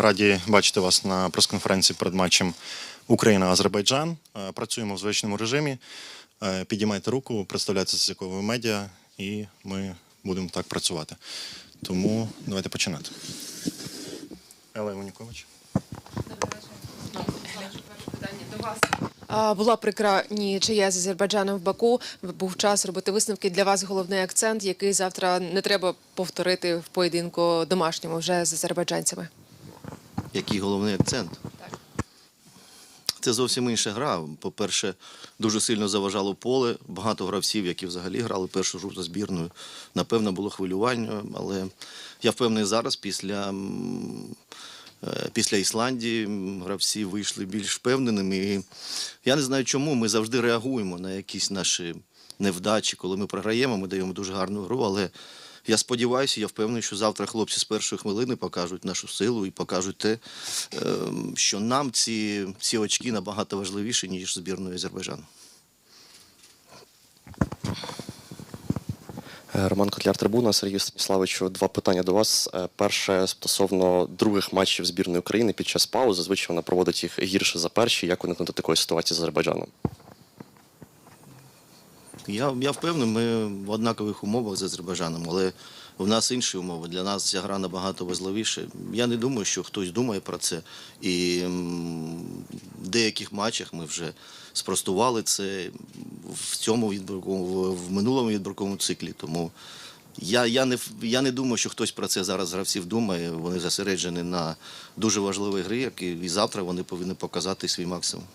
Раді бачити вас на прес-конференції перед матчем Україна-Азербайджан. Е, Працюємо в звичному режимі. Е, Підіймайте руку, представляйтеся з якого медіа, і ми будемо так працювати. Тому давайте починати. Елла Іванікович. А, Була прикра нічия з Азербайджаном в Баку. Був час робити висновки. Для вас головний акцент, який завтра не треба повторити в поєдинку домашньому вже з азербайджанцями. Який головний акцент? Це зовсім інша гра. По-перше, дуже сильно заважало поле. Багато гравців, які взагалі грали першу гру за збірною. Напевно, було хвилювання, але я впевнений зараз, після, е, після Ісландії гравці вийшли більш впевненими. І я не знаю, чому ми завжди реагуємо на якісь наші невдачі. Коли ми програємо, ми даємо дуже гарну гру, але я сподіваюся, я впевнений, що завтра хлопці з першої хвилини покажуть нашу силу і покажуть те, ем, що нам ці, ці очки набагато важливіші, ніж збірної Азербайджану. Е, Роман Котляр Трибуна, Сергій Станіславовичу, два питання до вас. Е, Перше стосовно других матчів збірної України під час паузи. Зазвичай вона проводить їх гірше за перші. Як уникнути такої ситуації з Азербайджаном? Я, я впевнений, ми в однакових умовах з Азербайджаном, але в нас інші умови. Для нас ця гра набагато важливіша. Я не думаю, що хтось думає про це. І в деяких матчах ми вже спростували це в цьому відбірковому, в- минулому відбірковому циклі. Тому я, я, не, я не думаю, що хтось про це зараз гравців думає. Вони зосереджені на дуже важливій грі, як і, і завтра вони повинні показати свій максимум.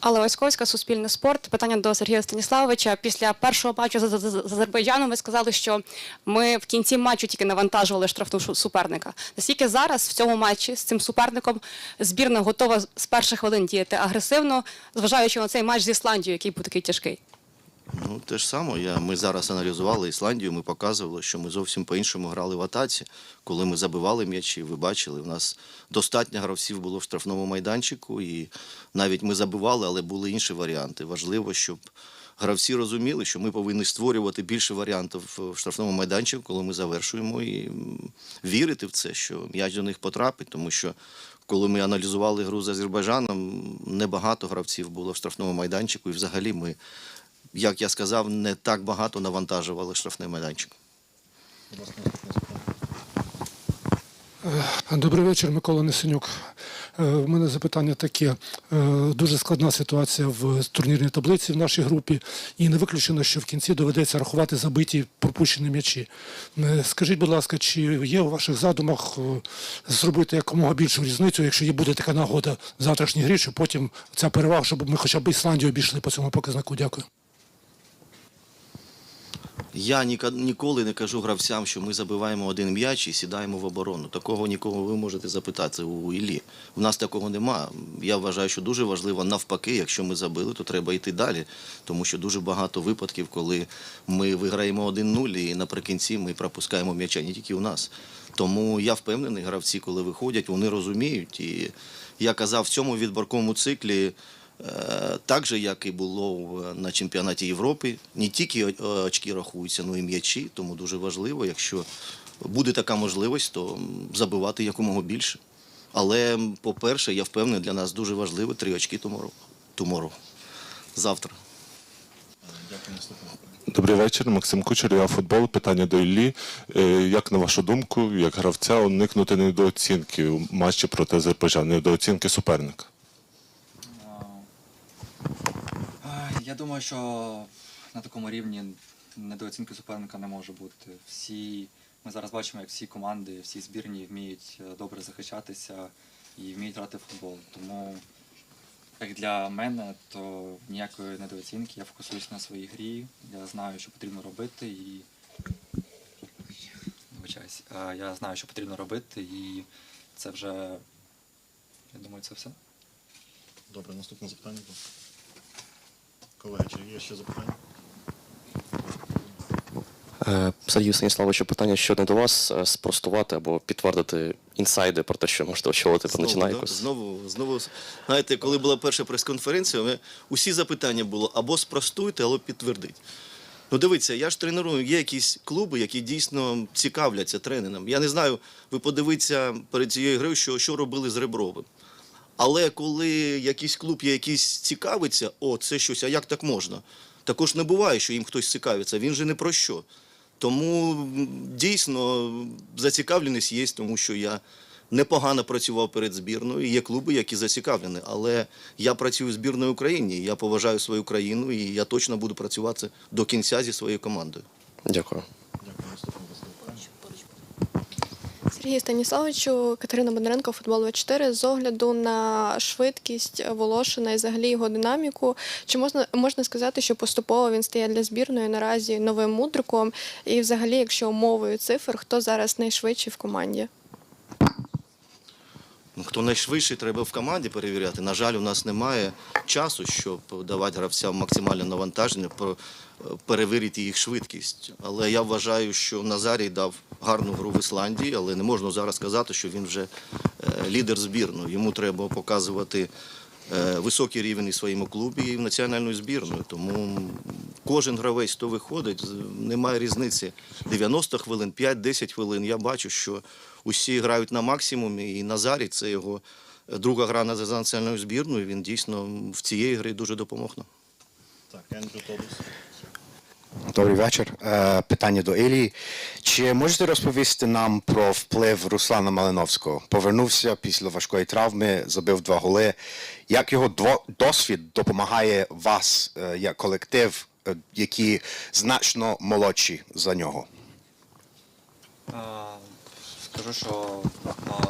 Алла Васьковська, Суспільне спорт. Питання до Сергія Станіславовича. Після першого матчу з, з, з Азербайджаном ви сказали, що ми в кінці матчу тільки навантажували штрафну суперника. Наскільки зараз в цьому матчі з цим суперником збірна готова з перших хвилин діяти агресивно, зважаючи на цей матч з Ісландією, який був такий тяжкий? Ну, те ж саме. Я, ми зараз аналізували Ісландію, ми показували, що ми зовсім по-іншому грали в атаці. Коли ми забивали м'ячі, ви бачили, у нас достатньо гравців було в штрафному майданчику, і навіть ми забивали, але були інші варіанти. Важливо, щоб гравці розуміли, що ми повинні створювати більше варіантів в штрафному майданчику, коли ми завершуємо, і вірити в це, що м'яч до них потрапить, тому що. Коли ми аналізували гру з Азербайджаном, небагато гравців було в штрафному майданчику, і взагалі ми як я сказав, не так багато навантажували штрафний майданчик. Добрий вечір, Микола Несенюк. Е, У мене запитання таке. Е, Дуже складна ситуація в турнірній таблиці в нашій групі, і не виключено, що в кінці доведеться рахувати забиті пропущені м'ячі. Е, Скажіть, будь ласка, чи є у ваших задумах е, зробити якомога більшу різницю, якщо є буде така нагода в завтрашній грі, щоб потім ця перевага, щоб ми хоча б Ісландію обійшли по цьому показнику? Дякую. Я ніколи не кажу гравцям, що ми забиваємо один м'яч і сідаємо в оборону. Такого нікого ви можете запитати у Іллі. У нас такого нема. Я вважаю, що дуже важливо навпаки, якщо ми забили, то треба йти далі. Тому що дуже багато випадків, коли ми виграємо 1-0 і наприкінці ми пропускаємо м'яча не тільки у нас. Тому я впевнений, гравці, коли виходять, вони розуміють. І я казав, в цьому відборковому циклі. Е, Так же, як і було на чемпіонаті Європи, не тільки очки рахуються, але й м'ячі, тому дуже важливо, якщо буде така можливість, то забивати якомога більше. Але, по-перше, я впевнений, для нас дуже важливо три очки tomorrow. tomorrow. Завтра. Добрий вечір, Максим Кучер, я футбол. Питання до Іллі. Е, Як на вашу думку, як гравця уникнути недооцінки у матчі проти Азербайджану, недооцінки суперника? Я думаю, що на такому рівні недооцінки суперника не може бути. Всі, ми зараз бачимо, як всі команди, всі збірні вміють е, добре захищатися і вміють грати в футбол. Тому, як для мене, то ніякої недооцінки. Я фокусуюсь на своїй грі. Я знаю, що потрібно робити і. Е, Я знаю, що потрібно робити, і це вже. Я думаю, це все. Добре, наступне запитання. Колеги, чи є ще запитання? Е, Сергію Станіславовичу, питання ще не до вас е, спростувати або підтвердити інсайди про те, що можете очолити Знову, да? Знову, знову, знаєте, коли була перша прес-конференція, ми, усі запитання було або спростуйте, або підтвердіть. Ну, дивіться, я ж треную. Є якісь клуби, які дійсно цікавляться тренером. Я не знаю, ви подивіться перед цією грою, що, що робили з Ребровим. Але коли якийсь клуб є якийсь цікавиться, о, це щось, а як так можна? Також не буває, що їм хтось цікавиться. Він же не про що. Тому дійсно зацікавленість є, тому що я непогано працював перед збірною. Є клуби, які зацікавлені. Але я працюю в збірної України, я поважаю свою країну, і я точно буду працювати до кінця зі своєю командою. Дякую. Сергію Станіславовичу, Катерина Бондаренко, футбол 24 з огляду на швидкість Волошина і взагалі його динаміку. Чи можна можна сказати, що поступово він стає для збірної наразі новим мудриком? І взагалі, якщо мовою цифр, хто зараз найшвидший в команді? Ну, Хто найшвидший, треба в команді перевіряти. На жаль, у нас немає часу, щоб давати гравцям максимальне навантаження, про- перевірити їх швидкість. Але я вважаю, що Назарій дав гарну гру в Ісландії, але не можна зараз сказати, що він вже е, лідер збірної. Йому треба показувати е, високий рівень і своєму клубі, і в національною збірною. Тому кожен гравець, хто виходить, немає різниці. 90 хвилин, 5-10 хвилин. Я бачу, що усі грають на максимумі, і Назарі це його друга гра за національною збірною. Він дійсно в цієї грі дуже допомог нам. Так, Ендрю Тобус. Добрий вечір. Е, Питання до Ілії. Чи можете розповісти нам про вплив Руслана Малиновського? Повернувся після важкої травми, забив два голи. Як його досвід допомагає вас, е, як колектив, е, які значно молодші за нього? Скажу, що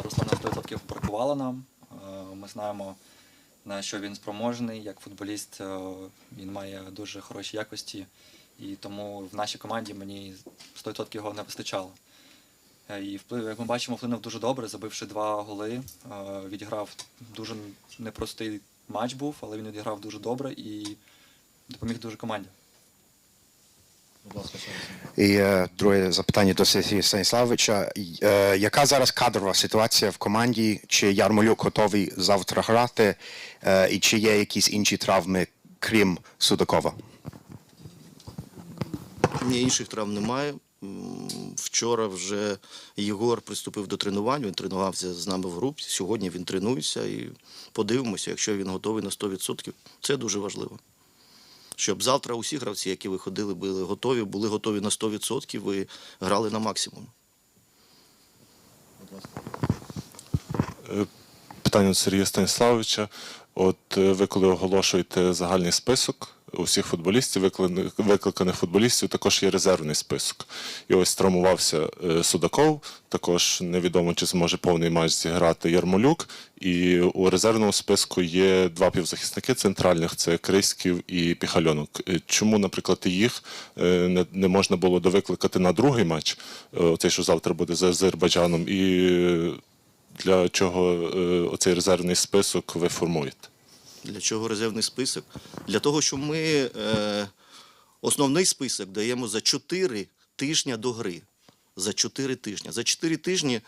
Руслана 100% бракувало нам. Ми знаємо, на що він спроможний. Як футболіст він має дуже хороші якості, і тому в нашій команді мені 100% його не вистачало. Е, І вплив, як ми бачимо, вплинув дуже добре, забивши два голи. Е, Відіграв дуже непростий матч був, але він відіграв дуже добре і допоміг дуже команді. І е, друге запитання до Сергія Станіславовича. Е, Яка зараз кадрова ситуація в команді? Чи Ярмолюк готовий завтра грати? Е, І чи є якісь інші травми, крім Судакова? Ні, інших травм немає. Вчора вже Єгор приступив до тренувань, він тренувався з нами в групі. Сьогодні він тренується і подивимося, якщо він готовий на 100%. Це дуже важливо. Щоб завтра усі гравці, які виходили, були готові, були готові на 100% і грали на максимум. Питання до Сергія Станіславовича. От е, ви коли оголошуєте загальний список усіх футболістів, викликаних- футболістів, також є резервний список. І ось травмувався е, Судаков, також невідомо, чи зможе повний матч зіграти Ярмолюк. І у резервному списку є два півзахисники центральних: це Криськів і Піхальонок. Е, Чому, наприклад, їх е, не, можна було довикликати на другий матч, оцей, що завтра буде з Азербайджаном, і для чого оцей резервний список ви формуєте? Для чого резервний список? Для того, що ми е, основний список даємо за 4 тижні до гри. За 4 тижні. За 4 тижні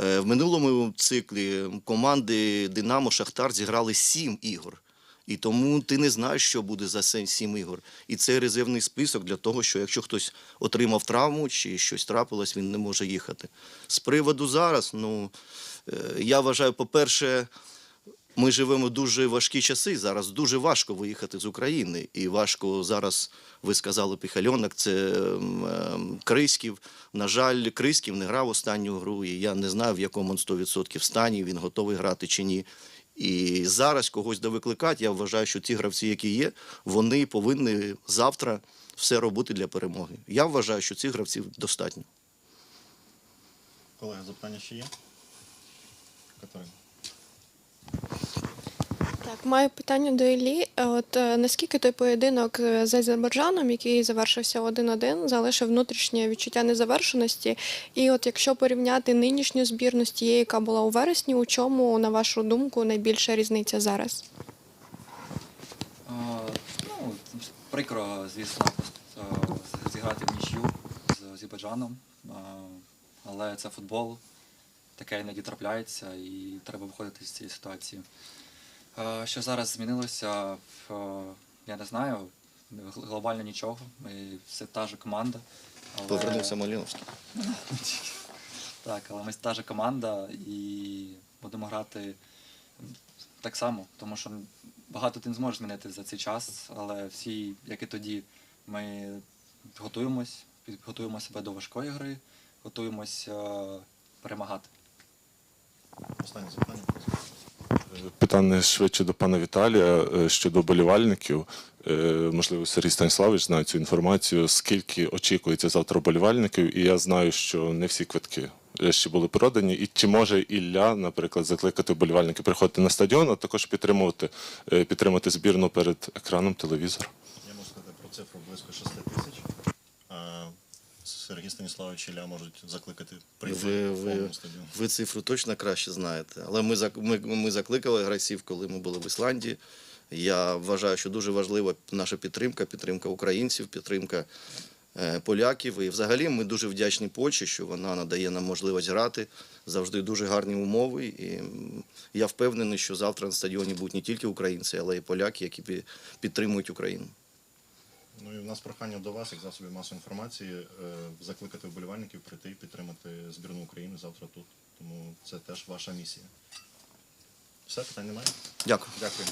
е, в минулому циклі команди Динамо Шахтар зіграли 7 ігор. І тому ти не знаєш, що буде за 7 ігор. І це резервний список для того, що якщо хтось отримав травму чи щось трапилось, він не може їхати. З приводу зараз, ну е, я вважаю, по-перше, ми живемо дуже важкі часи. Зараз дуже важко виїхати з України. І важко зараз, ви сказали, Піхальонок, це ем, ем, Криськів. На жаль, Криськів не грав останню гру, і я не знаю, в якому він 100% стані, він готовий грати чи ні. І зараз когось довикликати, я вважаю, що ті гравці, які є, вони повинні завтра все робити для перемоги. Я вважаю, що цих гравців достатньо. Колеги, запитання ще є? Катерина. Так, маю питання до Іллі. Е, От е, наскільки той поєдинок е, з Азербайджаном, який завершився 1-1, залишив внутрішнє відчуття незавершеності? І от якщо порівняти нинішню збірну з тією, яка була у вересні, у чому, на вашу думку, найбільша різниця зараз? Ну, прикро, звісно, зіграти в нічю з Азербайджаном, але це футбол, таке іноді трапляється і треба виходити з цієї ситуації. Е, Що зараз змінилося, е, я не знаю. глобально нічого. Ми все та ж команда. але- Повернувся Маліновський. Так, але ми та ж команда і будемо грати так само, тому що багато ти не зможеш змінити за цей час, але всі, як і тоді, ми готуємось, підготуємо себе до важкої гри, готуємось е, перемагати. Останнє запитання. Питання швидше до пана Віталія е, щодо болівальників. Е, Можливо, Сергій Станіславович знає цю інформацію, скільки очікується завтра болівальників, і я знаю, що не всі квитки ще були продані. І чи може Ілля, наприклад, закликати болівальників приходити на стадіон, а також підтримувати, е, підтримати збірну перед екраном телевізора? Я можу сказати про цифру близько 6 тисяч. Сергій Станіславович Ілля можуть закликати прийти Ви, в ви, стадіон. ви цифру точно краще знаєте. Але ми, ми, ми закликали гравців, коли ми були в Ісландії. Я вважаю, що дуже важлива наша підтримка, підтримка українців, підтримка е, поляків. І взагалі ми дуже вдячні Польщі, що вона надає нам можливість грати. Завжди дуже гарні умови. І я впевнений, що завтра на стадіоні будуть не тільки українці, але й поляки, які підтримують Україну. Ну і в нас прохання до вас, як засобів масової інформації, е, закликати вболівальників прийти і підтримати збірну України завтра тут. Тому це теж ваша місія. Все, питань немає? Дякую. Дякую.